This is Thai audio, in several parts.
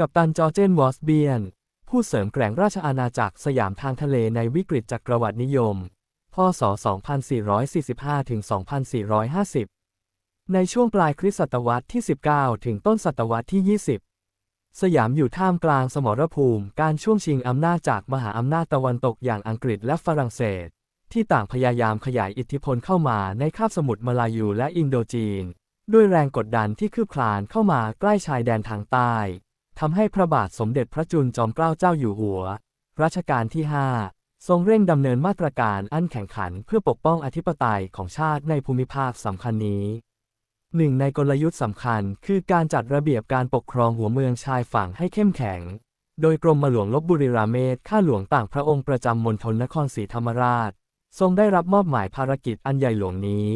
กัปตันจอร์เจนวอสเบียน ผู้เสริมแกร่งราชอาณาจักรสยามทางทะเลในวิกฤตจักรวรรดินิยม พศ 2445 ถึง 2450 ในช่วงปลายคริสตศตวรรษที่ 19 ถึงต้นศตวรรษที่ 20 สยามอยู่ท่ามกลางสมรภูมิ การช่วงชิงอำนาจจากมหาอำนาจตะวันตกอย่างอังกฤษและฝรั่งเศส ที่ต่างพยายามขยายอิทธิพลเข้ามาในคาบสมุทรมาลายูและอินโดจีน ด้วยแรงกดดันที่คืบคลานเข้ามาใกล้ชายแดนทางใต้ ทำให้พระบาทสมเด็จพระจุลจอมเกล้าเจ้าอยู่หัว รัชกาลที่ 5 ทรงเร่งดำเนินมาตรการอันแข่งขันเพื่อปกป้องอธิปไตยของชาติในภูมิภาคสำคัญนี้หนึ่งในกลยุทธ์สำคัญคือการจัดระเบียบการปกครองหัวเมืองชายฝั่งให้เข้มแข็ง โดยกรมหลวงลบบุรีราเมศข้าหลวงต่างพระองค์ประจำมณฑลนครศรีธรรมราช ทรงได้รับมอบหมายภารกิจอันใหญ่หลวงนี้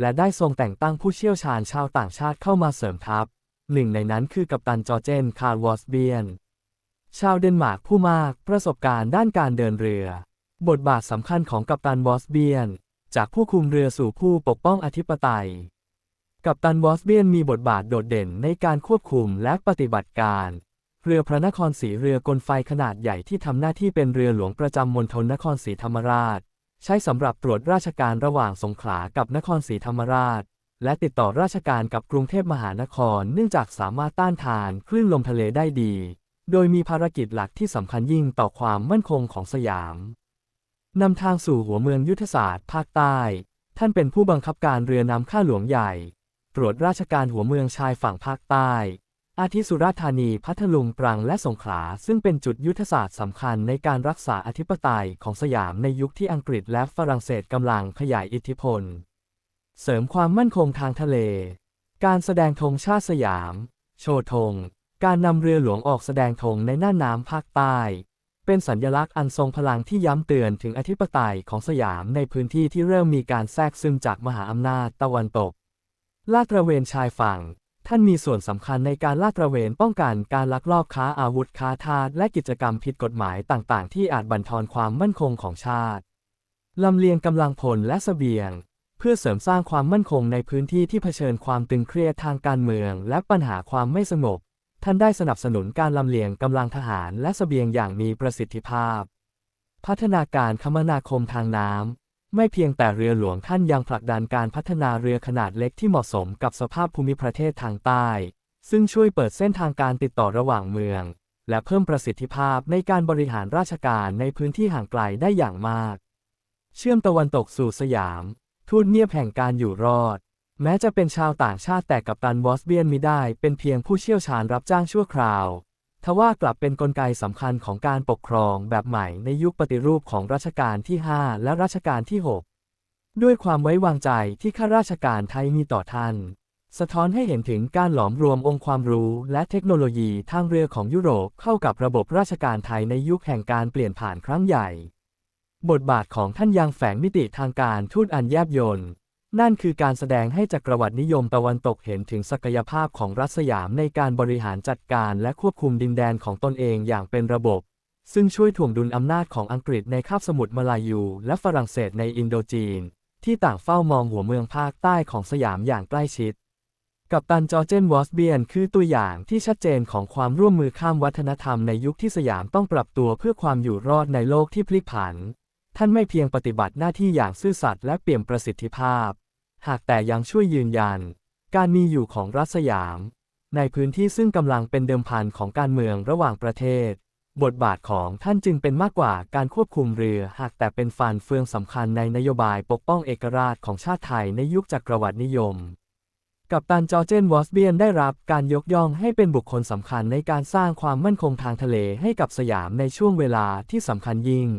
และได้ทรงแต่งตั้งผู้เชี่ยวชาญชาวต่างชาติเข้ามาเสริมทัพ หนึ่งในนั้นคือกัปตันจอเจน คาร์วอสเบียน ชาวเดนมาร์กผู้มากประสบการณ์ด้านการเดินเรือ บทบาทสำคัญของกัปตันวอสเบียน จากผู้คุมเรือสู่ผู้ปกป้องอธิปไตย กัปตันวอสเบียนมีบทบาทโดดเด่นในการควบคุมและปฏิบัติการ เรือพระนครศรีเรือกลไฟขนาดใหญ่ที่ทำหน้าที่เป็นเรือหลวงประจำมณฑลนครศรีธรรมราช ใช้สำหรับตรวจราชการระหว่างสงขลากับนครศรีธรรมราช และติดต่อราชการกับกรุงเทพมหานคร เนื่องจากสามารถต้านทานคลื่นลมทะเลได้ดี โดยมีภารกิจหลักที่สำคัญยิ่งต่อความมั่นคงของสยาม นำทางสู่หัวเมืองยุทธศาสตร์ภาคใต้ ท่านเป็นผู้บังคับการเรือนำข้าหลวงใหญ่ ตรวจราชการหัวเมืองชายฝั่งภาคใต้ อาทิสุราธานี พัทลุง ตรัง และสงขลา ซึ่งเป็นจุดยุทธศาสตร์สำคัญในการรักษาอธิปไตยของสยามในยุคที่อังกฤษและฝรั่งเศสกำลังขยายอิทธิพล เสริมความมั่นคงทางทะเล การแสดงธงชาติสยาม โชว์ธง การนำเรือหลวงออกแสดงธงในน่านน้ำภาคใต้ เป็นสัญลักษณ์อันทรงพลังที่ย้ำเตือนถึงอธิปไตยของสยามในพื้นที่ที่เริ่มมีการแทรกซึมจากมหาอำนาจตะวันตก ลาดตระเวนชายฝั่ง ท่านมีส่วนสำคัญในการลาดตระเวนป้องกันการลักลอบค้าอาวุธค้าทาสและกิจกรรมผิดกฎหมายต่าง ๆ ที่อาจบั่นทอนความมั่นคงของชาติลำเลียงกำลังพลและสเสบียง เพื่อเสริมสร้างความมั่นคงในพื้นที่ที่เผชิญความตึงเครียดทางการเมือง และปัญหาความไม่สงบ ท่านได้สนับสนุนการลำเลียงกำลังทหารและสเสบียงอย่างมีประสิทธิภาพ พัฒนาการคมนาคมทางน้ำ ไม่เพียงแต่เรือหลวงท่านยังผลักดันการพัฒนาเรือขนาดเล็กที่เหมาะสมกับสภาพภูมิประเทศทางใต้ ซึ่งช่วยเปิดเส้นทางการติดต่อระหว่างเมือง และเพิ่มประสิทธิภาพในการบริหารราชการในพื้นที่ห่างไกลได้อย่างมาก เชื่อมตะวันตกสู่สยาม ทูตเงียบแห่งการอยู่รอด แม้จะเป็นชาวต่างชาติแต่กับตันวอสเบียนมิได้เป็นเพียงผู้เชี่ยวชาญรับจ้างชั่วคราว ทว่ากลับเป็นนกลไกสำคัญของการปกครองแบบใหม่ในยุคปฏิรูปของรัชกาลที่ 5 และรัชกาลที่ 6 ด้วยความไว้วางใจที่ข้าราชการไทยมีต่อท่าน สะท้อนให้เห็นถึงการหลอมรวมองค์ความรู้และเทคโนโลยีทางเรือของยุโรปเข้ากับระบบราชการไทยในยุคแห่งการเปลี่ยนผ่านครั้งใหญ่ บทบาทของท่านยังแฝงมิติทางการทูตอันแยบยลนั่นคือการแสดงให้จักรวรรดินิยมตะวันตกเห็นถึงศักยภาพของรัฐสยามในการบริหารจัดการและควบคุมดินแดนของตนเองอย่างเป็นระบบ ซึ่งช่วยถ่วงดุลอำนาจของอังกฤษในคาบสมุทรมาลายู และฝรั่งเศสในอินโดจีน ที่ต่างเฝ้ามองหัวเมืองภาคใต้ของสยามอย่างใกล้ชิด กัปตันจอร์เจนวอสเบียนคือตัวอย่างที่ชัดเจนของความร่วมมือข้ามวัฒนธรรมในยุคที่สยามต้องปรับตัวเพื่อความอยู่รอดในโลกที่พลิกผัน ท่านไม่เพียงปฏิบัติหน้าที่อย่างซื่อสัตย์และเปี่ยมประสิทธิภาพ หากแต่ยังช่วยยืนยัน การมีอยู่ของรัฐสยาม ในพื้นที่ซึ่งกำลังเป็นเดิมพันของการเมืองระหว่างประเทศ บทบาทของท่านจึงเป็นมากกว่าการควบคุมเรือ หากแต่เป็นฟันเฟืองสำคัญในนโยบายปกป้องเอกราชของชาติไทยในยุคจักรวรรดินิยมกัปตันจอร์เจนวอสเบียนได้รับการยกย่องให้เป็นบุคคลสำคัญในการสร้างความมั่นคงทางทะเลให้กับสยามในช่วงเวลาที่สำคัญยิ่ง